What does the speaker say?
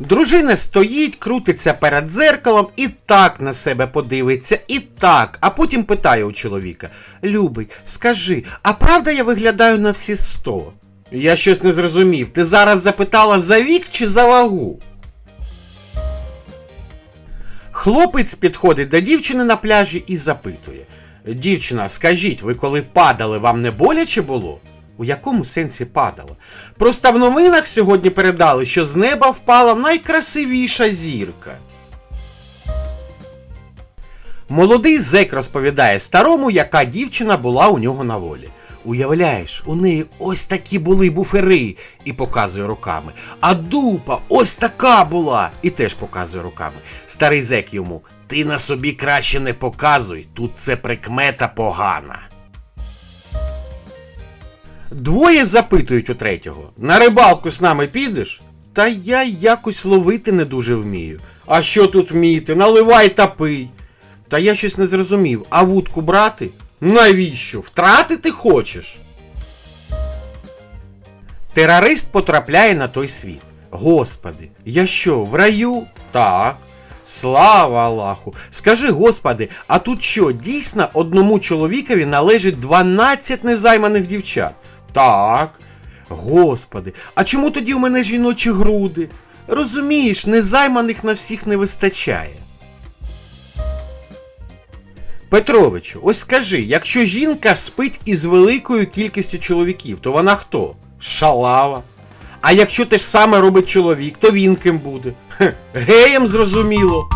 Дружина стоїть, крутиться перед дзеркалом і так на себе подивиться, і так, а потім питає у чоловіка: Любий, скажи, а правда я виглядаю на всі сто? Я щось не зрозумів. Ти зараз запитала за вік чи за вагу? Хлопець підходить до дівчини на пляжі і запитує: Дівчина, скажіть, ви коли падали, вам не боляче було? У якому сенсі падала? Просто в новинах сьогодні передали, що з неба впала найкрасивіша зірка. Молодий зек розповідає старому, яка дівчина була у нього на волі. Уявляєш, у неї ось такі були буфери, і показує руками. А дупа ось така була, і теж показує руками. Старий зек йому: Ти на собі краще не показуй, тут це прикмета погана. Двоє запитують у третього: на рибалку з нами підеш? Та я якось ловити не дуже вмію. А що тут вмієте? Наливай та пий. Та я щось не зрозумів, а вудку брати? Навіщо? Втратити хочеш? Терорист потрапляє на той світ. Господи, я що, в раю? Так. Слава Аллаху! Скажи, господи, а тут що, дійсно одному чоловікові належить 12 незайманих дівчат? Так. Господи, а чому тоді у мене жіночі груди? Розумієш, незайманих на всіх не вистачає. Петровичу, ось скажи, якщо жінка спить із великою кількістю чоловіків, то вона хто? Шалава. А якщо те ж саме робить чоловік, то він ким буде? Хе, геєм зрозуміло.